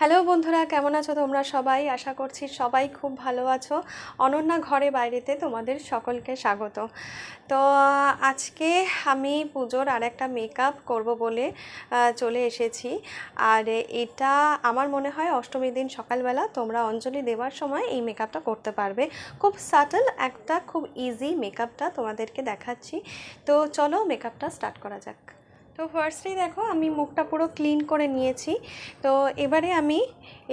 Hello বন্ধুরা, কেমন আছো তোমরা সবাই? আশা করছি সবাই খুব ভালো আছো। অনন্যা ঘরে বাইরেতে তোমাদের সকলকে স্বাগত। তো, আজকে আমি পুজোর আর একটা মেকআপ করব বলে চলে এসেছি। আর এটা আমার মনে হয় অষ্টমীর দিন সকালবেলা তোমরা অঞ্জলি দেওয়ার সময় এই মেকআপটা করতে পারবে। খুব সাটল একটা, খুব ইজি মেকআপটা তোমাদেরকে দেখাচ্ছি। তো চলো মেকআপটা স্টার্ট করা যাক। তো ফার্স্টেই দেখো, আমি মুখটা পুরো ক্লিন করে নিয়েছি। তো এবারে আমি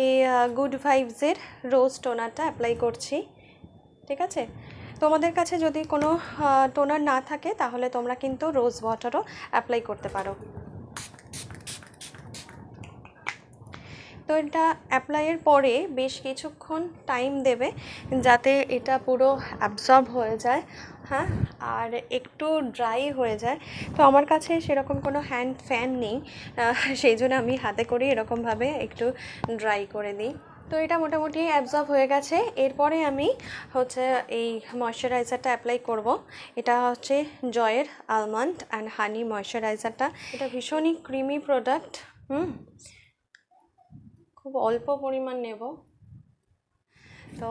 এই গুড ভাইবসের রোজ টোনারটা অ্যাপ্লাই করছি। ঠিক আছে? তোমাদের কাছে যদি কোনো টোনার না থাকে, তাহলে তোমরা কিন্তু রোজ ওয়াটারও অ্যাপ্লাই করতে পারো। তো এটা অ্যাপ্লাইয়ের পরে বেশ কিছুক্ষণ টাইম দেবে যাতে এটা পুরো অ্যাবজর্ব হয়ে যায় হ্যাঁ? আর একটু ড্রাই হয়ে যায়। তো আমার কাছে সেরকম কোনো হ্যান্ড ফ্যান নেই সেই জন্য আমি হাতে করে এরকমভাবে একটু ড্রাই করে দিই তো এটা মোটামুটি অ্যাবজর্ব হয়ে গেছে। এরপরে আমি হচ্ছে এই ময়শ্চারাইজারটা অ্যাপ্লাই করব। এটা হচ্ছে জয়ের আলমন্ড অ্যান্ড হানি ময়শ্চারাইজারটা এটা ভীষণই ক্রিমি প্রোডাক্ট হুম? খুব অল্প পরিমাণ নেব। তো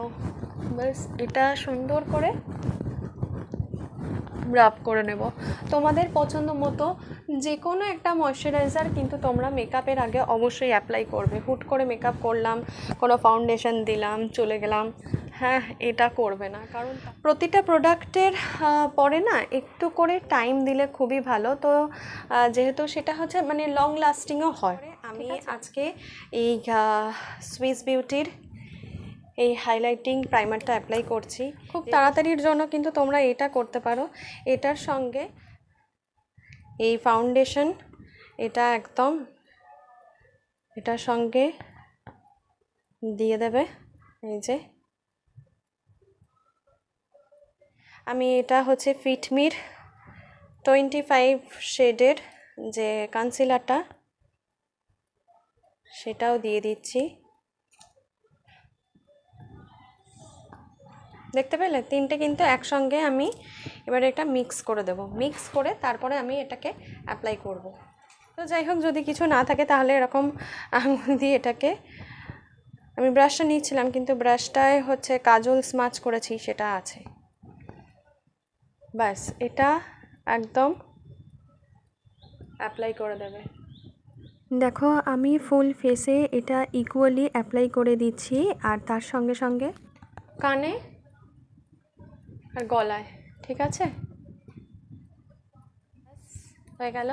ব্যাস, এটা সুন্দর করে রাব করে নেব। তোমাদের পছন্দ মতো যে কোনো একটা ময়শ্চারাইজার কিন্তু তোমরা মেকআপের আগে অবশ্যই অ্যাপ্লাই করবে। হুট করে মেকআপ করলাম, কোনো ফাউন্ডেশন দিলাম, চলে গেলাম। হ্যাঁ এটা করবে না। কারণ প্রতিটা প্রোডাক্টের পরে না একটু করে টাইম দিলে খুবই ভালো। তো যেহেতু সেটা হচ্ছে মানে লং লাস্টিংও হয়। আমি আজকে এই সুইস বিউটির এই হাইলাইটিং প্রাইমারটা অ্যাপ্লাই করছি। খুব তাড়াতাড়ির জন্য কিন্তু তোমরা এটা করতে পারো। এটার সঙ্গে এই ফাউন্ডেশন এটা একদম এটার সঙ্গে দিয়ে দেবে। এই যে। আমি এটা হচ্ছে ফিটমির টোয়েন্টি ফাইভ শেডের যে কনসিলারটা সেটাও দিয়ে দিচ্ছি। দেখতে পেলে? তিনটে কিন্তু একসঙ্গে আমি এবারে এটা মিক্স করে দেব। মিক্স করে তারপরে আমি এটাকে অ্যাপ্লাই করব। তো যাই হোক, যদি কিছু না থাকে তাহলে এরকম আঙুল দিয়ে এটাকে আমি ব্রাশটা নিয়েছিলাম কিন্তু ব্রাশটায় হচ্ছে কাজল স্মাচ করেছি, সেটা আছে। ব্যাস, এটা একদম অ্যাপ্লাই করে দেবে। দেখো, আমি ফুল ফেসে এটা ইকুয়ালি অ্যাপ্লাই করে দিচ্ছি, আর তার সঙ্গে সঙ্গে কানে আর গলায়, ঠিক আছে? হয়ে গেল।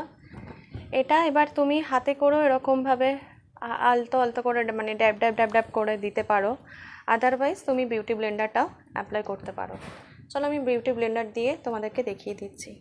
এটা এবার তুমি হাতে করেও এরকমভাবে আলতো আলতো করে মানে ড্যাব ড্যাব ড্যাব ড্যাব করে দিতে পারো। আদারওয়াইজ তুমি বিউটি ব্লেন্ডারটাও অ্যাপ্লাই করতে পারো। চলো, আমি বিউটি ব্লেন্ডার দিয়ে তোমাদেরকে দেখিয়ে দিচ্ছি।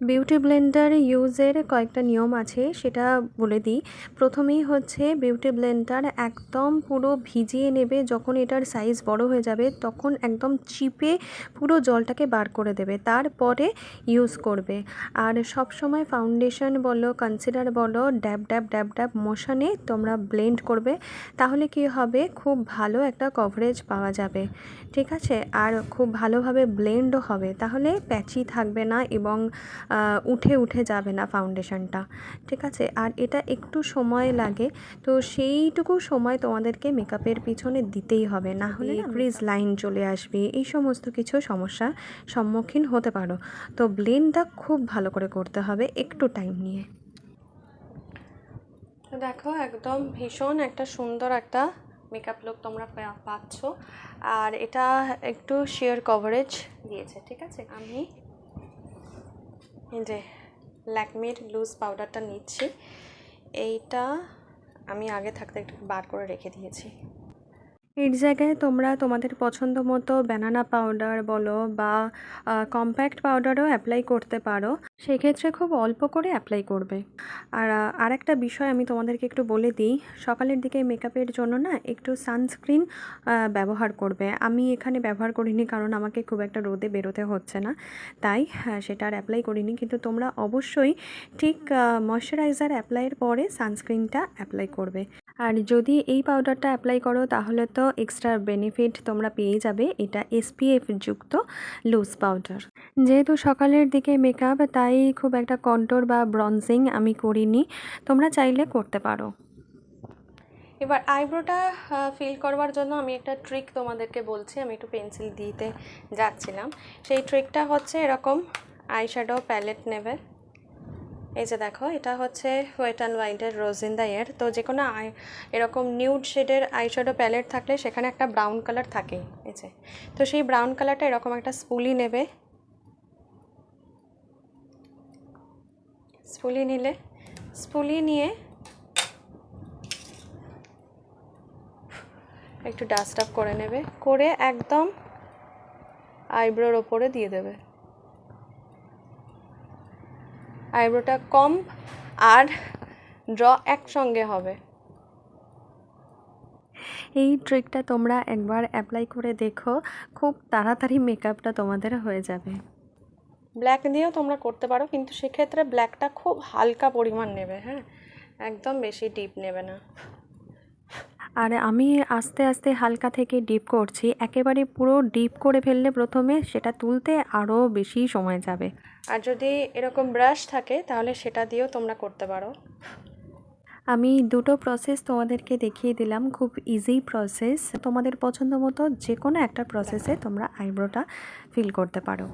বিউটি ব্লেন্ডার ইউজের কয়েকটা নিয়ম আছে, সেটা বলে দিই। প্রথমেই হচ্ছে বিউটি ব্লেন্ডার একদম পুরো ভিজিয়ে নেবে, যখন এটার সাইজ বড় হয়ে যাবে, তখন একদম চিপে পুরো জলটাকে বার করে দেবে, তারপরে ইউজ করবে। আর সব সময় ফাউন্ডেশন বলো কনসিলার বলো ড্যাব ড্যাব ড্যাব ড্যাব মশানে তোমরা ব্লেন্ড করবে, তাহলে কি হবে? খুব ভালো একটা কভারেজ পাওয়া যাবে। ঠিক আছে? আর খুব ভালোভাবে ব্লেন্ডও হবে, তাহলে প্যাচি থাকবে না এবং উঠে উঠে যাবে না ফাউন্ডেশনটা ঠিক আছে? আর এটা একটু সময় লাগে তো সেইটুকু সময় তোমাদেরকে মেকআপের পিছনে দিতেই হবে। না হলে ক্রিজ লাইন চলে আসবে। এই সমস্ত কিছু সমস্যার সম্মুখীন হতে পারো। তো ব্লেন্ডটা খুব ভালো করে করতে হবে একটু টাইম নিয়ে। তো দেখো একদম ভীষণ একটা সুন্দর একটা মেকআপ লুক তোমরা পাচ্ছ। আর এটা একটু শেয়ার কভারেজ দিয়েছে ঠিক আছে? আমি যে ল্যাকমির লুজ পাউডারটা নিচ্ছি। এইটা আমি আগে থাকতে একটু বার করে রেখে দিয়েছি। এর জায়গায় তোমরা তোমাদের পছন্দ মতো ব্যানানা পাউডার বলো বা কম্প্যাক্ট পাউডারও অ্যাপ্লাই করতে পারো। সেক্ষেত্রে খুব অল্প করে অ্যাপ্লাই করবে। আর আর একটা বিষয় আমি তোমাদেরকে একটু বলে দিই। সকালের দিকে মেকআপের জন্য না একটু সানস্ক্রিন ব্যবহার করবে। আমি এখানে ব্যবহার করিনি কারণ আমাকে খুব একটা রোদে বেরোতে হচ্ছে না। তাই হ্যাঁ, সেটা আর অ্যাপ্লাই করিনি। কিন্তু তোমরা অবশ্যই ঠিক ময়শ্চারাইজার অ্যাপ্লাইয়ের পরে সানস্ক্রিনটা অ্যাপ্লাই করবে। আর যদি এই পাউডারটা অ্যাপ্লাই করো, তাহলে তো এক্সট্রা বেনিফিট তোমরা পেয়ে যাবে। এটা এসপিএফ যুক্ত লুজ পাউডার যেহেতু সকালের দিকে মেকআপ তাই খুব একটা কন্ট্রোর বা ব্রঞ্জিং আমি করিনি। তোমরা চাইলে করতে পারো। এবার আইব্রোটা ফিল করবার জন্য আমি একটা ট্রিক তোমাদেরকে বলছি। আমি একটু পেন্সিল দিতে যাচ্ছিলাম। সেই ট্রিকটা হচ্ছে এরকম আইশ্যাডো প্যালেট নেবে। এই যে দেখো, এটা হচ্ছে হোয়েট অ্যান্ড হোয়াইটের রোজ ইন দ্য ইয়ার তো যে কোনো আই, এরকম নিউড শেডের আইশ্যাডো প্যালেট থাকলে সেখানে একটা ব্রাউন কালার থাকেই, এই যে। তো সেই ব্রাউন কালারটা এরকম একটা স্পুলি নেবে। স্পুলি নিলে স্পুলি নিয়ে একটু ডাস্ট আপ করে নেবে, করে একদম আইব্রোর ওপরে দিয়ে দেবে। আইব্রোটা কম আর ড্র একসঙ্গে হবে। এই ট্রিকটা তোমরা একবার অ্যাপ্লাই করে দেখো খুব তাড়াতাড়ি মেকআপটা তোমাদের হয়ে যাবে। ব্ল্যাক দিয়েও তোমরা করতে পারো কিন্তু সেক্ষেত্রে ব্ল্যাকটা খুব হালকা পরিমাণ নেবে হ্যাঁ? একদম বেশি ডিপ নেবে না। আর আমি আস্তে আস্তে হালকা থেকে ডিপ করছি। একেবারে পুরো ডিপ করে ফেললে প্রথমে সেটা তুলতে আরও বেশি সময় যাবে। আর যদি এরকম ব্রাশ থাকে তাহলে সেটা দিয়েও তোমরা করতে পারো। আমি দুটো প্রসেস তোমাদেরকে দেখিয়ে দিলাম খুব ইজি প্রসেস তোমাদের পছন্দ মতো যে কোনো একটা প্রসেসে তোমরা আইব্রোটা ফিল করতে পারো।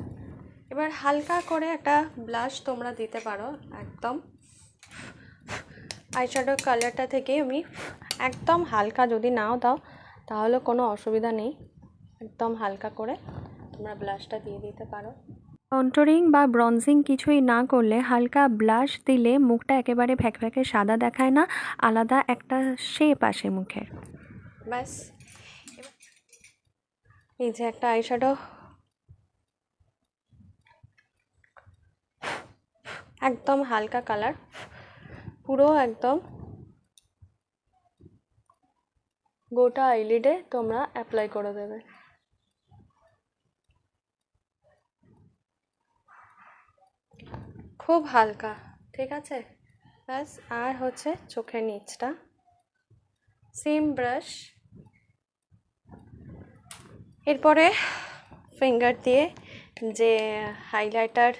এবার হালকা করে একটা ব্লাশ তোমরা দিতে পারো একদম। আইশ্যাডো কালারটা থেকে আমি একদম হালকা যদি নাও দাও তাহলে কোনো অসুবিধা নেই। একদম হালকা করে তোমরা ব্লাশটা দিয়ে দিতে পারো। কন্ট্রোরিং বা ব্রঞ্জিং কিছুই না করলে হালকা ব্লাশ দিলে মুখটা একেবারে ফ্যাকফ্যাকে সাদা দেখায় না আলাদা একটা শেপ আসে মুখের। ব্যাস। এই যে একটা আইশ্যাডো একদম হালকা কালার পুরো একদম গোটা আইলিডে তোমরা অ্যাপ্লাই করে দেবে। খুব হালকা, ঠিক আছে? ব্যাস, আর হচ্ছে চোখের নিচটা। সেম ব্রাশ এরপরে ফিঙ্গার দিয়ে যে হাইলাইটার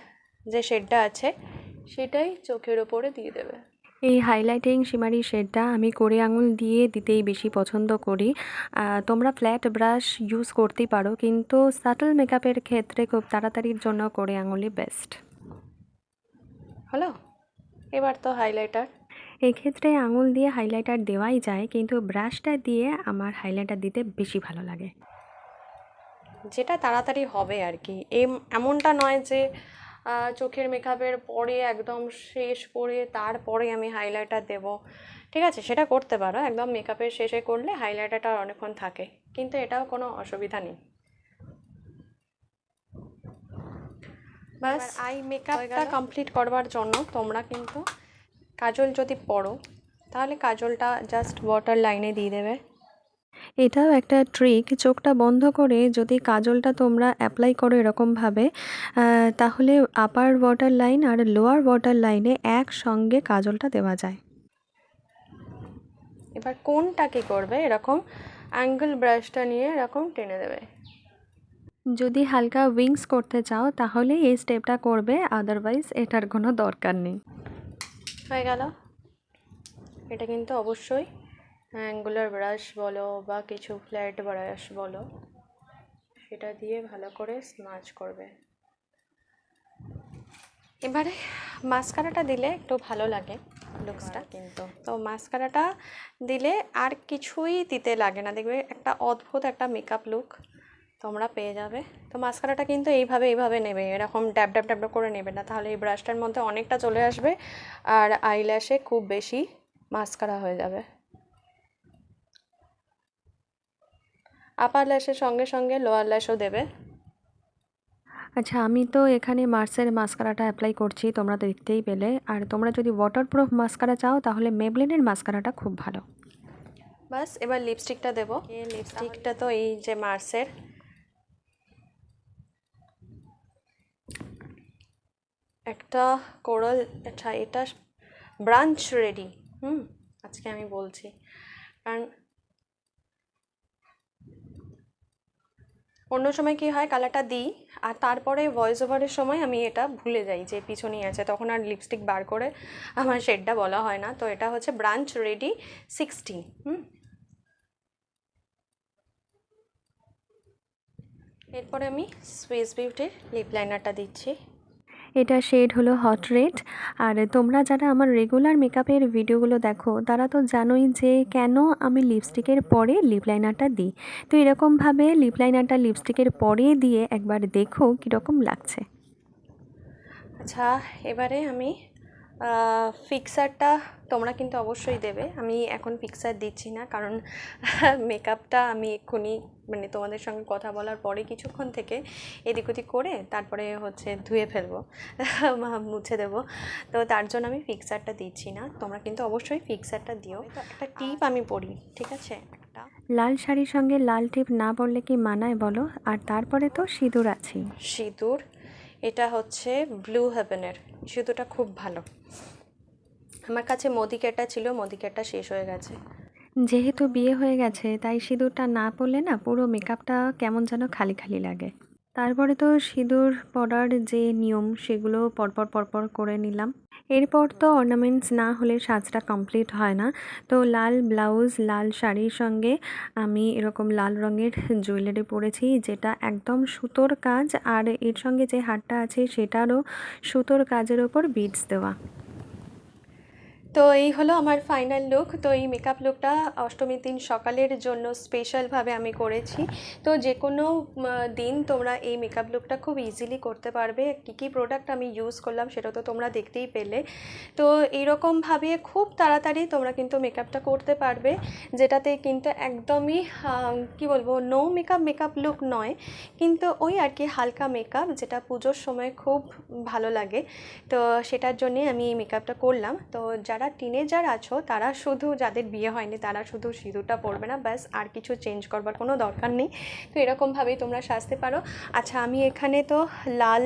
যে শেডটা আছে, সেটাই চোখের ওপরে দিয়ে দেবে। এই হাইলাইটিং শিমারি শেডটা আমি করে আঙুল দিয়ে দিতেই বেশি পছন্দ করি। তোমরা ফ্ল্যাট ব্রাশ ইউজ করতেই পারো কিন্তু সাটল মেকআপের ক্ষেত্রে খুব তাড়াতাড়ির জন্য করে আঙুলই বেস্ট হলো এবার তো হাইলাইটার এক্ষেত্রে আঙুল দিয়ে হাইলাইটার দেওয়াই যায় কিন্তু ব্রাশটা দিয়ে আমার হাইলাইটার দিতে বেশি ভালো লাগে। যেটা তাড়াতাড়ি হবে আর কি। এম এমনটা নয় যে চোখের মেকআপের পরে একদম শেষ করে তারপরে আমি হাইলাইটার দেব। ঠিক আছে সেটা করতে পারো। একদম মেকআপের শেষে করলে হাইলাইটারটা অনেকক্ষণ থাকে। কিন্তু এটাও কোনো অসুবিধা নেই। ব্যাস আই মেকআপটা কমপ্লিট করবার জন্য তোমরা কিন্তু কাজল যদি পড়ো তাহলে কাজলটা জাস্ট ওয়াটার লাইনে দিয়ে দেবে। এটাও একটা ট্রিক চোখটা বন্ধ করে যদি কাজলটা তোমরা অ্যাপ্লাই করো এরকমভাবে তাহলে আপার ওয়াটার লাইন আর লোয়ার ওয়াটার লাইনে একসঙ্গে কাজলটা দেওয়া যায়। এবার কোনটা কী করবে? এরকম অ্যাঙ্গেল ব্রাশটা নিয়ে এরকম টেনে দেবে। যদি হালকা উইংস করতে চাও, তাহলে এই স্টেপটা করবে আদারওয়াইজ এটার কোনো দরকার নেই। হয়ে গেল। এটা কিন্তু অবশ্যই অ্যাঙ্গুলার ব্রাশ বলো বা কিছু ফ্ল্যাট ব্রাশ বলো সেটা দিয়ে ভালো করে স্মাচ করবে। এবারে মাস্কারাটা দিলে একটু ভালো লাগে লুকসটা কিন্তু। তো মাস্কারাটা দিলে আর কিছুই দিতে লাগে না। দেখবে একটা অদ্ভুত একটা মেকআপ লুক তোমরা পেয়ে যাবে। তো মাস্কারাটা কিন্তু এইভাবে এইভাবে নেবে এরকম ড্যাব ড্যাব ড্যাব ড্যাব করে নেবে না। তাহলে এই ব্রাশটার মধ্যে অনেকটা চলে আসবে আর আইল্যাশে খুব বেশি মাস্কারা হয়ে যাবে। আপার ল্যাশের সঙ্গে সঙ্গে লোয়ার ল্যাশও দেবে। আচ্ছা আমি তো এখানে মার্সের মাস্কারাটা অ্যাপ্লাই করছি তোমরা দেখতেই পেলে। আর তোমরা যদি ওয়াটারপ্রুফ মাস্কারা চাও তাহলে মেবলিনের মাস্কারাটা খুব ভালো। বাস এবার লিপস্টিকটা দেবো। এই লিপস্টিকটা তো এই যে মার্সের একটা কোরাল আচ্ছা এটা ব্রাঞ্চ রেডি হুম আজকে আমি বলছি। কারণ অন্য সময় কি হয়? কালারটা দিই। আর তারপরে ভয়েস ওভারের সময় আমি এটা ভুলে যাই যে পিছনেই আছে। তখন আর লিপস্টিক বার করে আমার শেডটা বলা হয় না। তো এটা হচ্ছে ব্রাঞ্চ রেডি সিক্সটি হুম? এরপরে আমি সুইস বিউটির লিপ লাইনারটা দিচ্ছি। এটা শেড হলো হট রেড আর তোমরা যারা আমার রেগুলার মেকআপের ভিডিওগুলো দেখো, তারা তো জানোই যে কেন আমি লিপস্টিকের পরে লিপ লাইনারটা দিই। তো এরকমভাবে লিপ লাইনারটা লিপস্টিকের পরে দিয়ে একবার দেখো কীরকম লাগছে। আচ্ছা এবারে আমি ফিক্সারটা তোমরা কিন্তু অবশ্যই দেবে। আমি এখন ফিক্সার দিচ্ছি না কারণ মেকআপটা আমি এক্ষুনি মানে তোমাদের সঙ্গে কথা বলার পরে কিছুক্ষণ থেকে এদিক ওদিক করে তারপরে হচ্ছে ধুয়ে ফেলব মুছে দেবো। তো তার জন্য আমি ফিক্সারটা দিচ্ছি না। তোমরা কিন্তু অবশ্যই ফিক্সারটা দিও। একটা টিপ আমি পড়ি ঠিক আছে? একটা লাল শাড়ির সঙ্গে লাল টিপ না পরলে কি মানায় বলো? আর তারপরে তো সিঁদুর আছেই। সিঁদুর এটা হচ্ছে ব্লু হেভেনের জুতোটা খুব ভালো। আমার কাছে মদিকেটা ছিল, মদিকেটা শেষ হয়ে গেছে। যেহেতু বিয়ে হয়ে গেছে, তাই সিঁদুরটা না পরলে না পুরো মেকআপটা কেমন যেন খালি খালি লাগে। তারপরে তো সিঁদুর পরার যে নিয়ম, সেগুলো পরপর পরপর করে নিলাম। এরপর তো অর্নামেন্টস না হলে সাজটা কমপ্লিট হয় না। তো লাল ব্লাউজ, লাল শাড়ির সঙ্গে আমি এরকম লাল রঙের জুয়েলারি পরেছি, যেটা একদম সুতোর কাজ। আর এর সঙ্গে যে হারটা আছে, সেটারও সুতোর কাজের ওপর বিটস দেওয়া। তো এই হলো আমার ফাইনাল লুক তো এই মেকআপ লুকটা অষ্টমীর দিন সকালের জন্য স্পেশালভাবে আমি করেছি। তো যে কোনো দিন তোমরা এই মেকআপ লুকটা খুব ইজিলি করতে পারবে। কী কী প্রোডাক্ট আমি ইউজ করলাম সেটা তো তোমরা দেখতেই পেলে। তো এইরকমভাবে খুব তাড়াতাড়ি তোমরা কিন্তু মেকআপটা করতে পারবে, যেটাতে কিন্তু একদমই কি বলব নো মেকআপ মেকআপ লুক নয়। কিন্তু ওই আর কি হালকা মেকআপ যেটা পুজোর সময় খুব ভালো লাগে। তো সেটার জন্যে আমি এই মেকআপটা করলাম। তো যারা টিনেজার আছো তারা শুধু যাদের বিয়ে হয়নি তারা শুধু সিঁদুরটা পরবে না ব্যাস আর কিছু চেঞ্জ করবার কোনো দরকার নেই। তো এরকমভাবেই তোমরা সাজতে পারো। আচ্ছা আমি এখানে তো লাল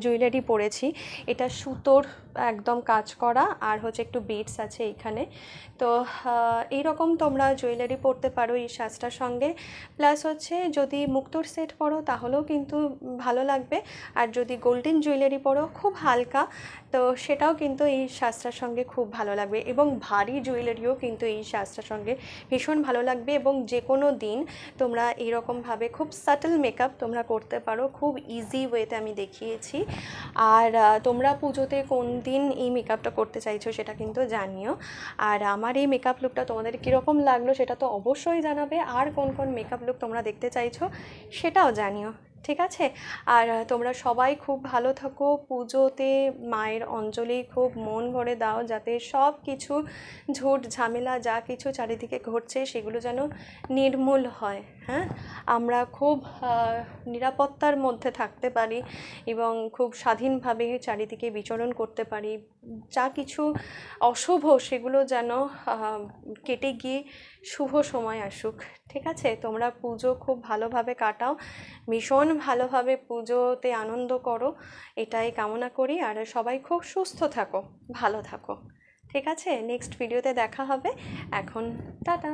জুয়েলারি পরেছি। এটা সুতোর একদম কাজ করা আর হচ্ছে একটু বিটস আছে এখানে। তো আহ, এইরকম তোমরা জুয়েলারি পরতে পারো এই সাজটার সঙ্গে। প্লাস হচ্ছে যদি মুক্তোর সেট পরো তাহলেও কিন্তু ভালো লাগবে। আর যদি গোল্ডেন জুয়েলারি পরো খুব হালকা। তো সেটাও কিন্তু এই সাজটার সঙ্গে খুব ভালো লাগবে এবং ভারী জুয়েলারিও কিন্তু এই সাজটার সঙ্গে ভীষণ ভালো লাগবে এবং যে কোনো দিন তোমরা এইরকমভাবে খুব সাটল মেকআপ তোমরা করতে পারো, খুব ইজি ওয়েতে আমি দেখিয়েছি। আর তোমরা পুজোতে কোন দিন এই মেকআপটা করতে চাইছো সেটা কিন্তু জানিও। আর আমার এই মেকআপ লুকটা তোমাদের কীরকম লাগল সেটা তো অবশ্যই জানাবে। আর কোন কোন মেকআপ লুক তোমরা দেখতে চাইছো সেটাও জানিও। ঠিক আছে? আর তোমরা সবাই খুব ভালো থাকো। পুজোতে মায়ের অঞ্জলি খুব মন ভরে দাও যাতে সব কিছু ঝুট ঝামেলা যা কিছু চারিদিকে ঘটছে সেগুলো যেন নির্মূল হয়। হ্যাঁ? আমরা খুব নিরাপত্তার মধ্যে থাকতে পারি এবং খুব স্বাধীনভাবে চারিদিকে বিচরণ করতে পারি। যা কিছু অশুভ সেগুলো যেন কেটে গিয়ে শুভ সময় আসুক। ঠিক আছে? তোমরা পুজো খুব ভালোভাবে কাটাও। ভীষণ ভালোভাবে পুজোতে আনন্দ করো। এটাই কামনা করি। আর সবাই খুব সুস্থ থাকো, ভালো থাকো। ঠিক আছে? নেক্সট ভিডিওতে দেখা হবে। এখন টাটা!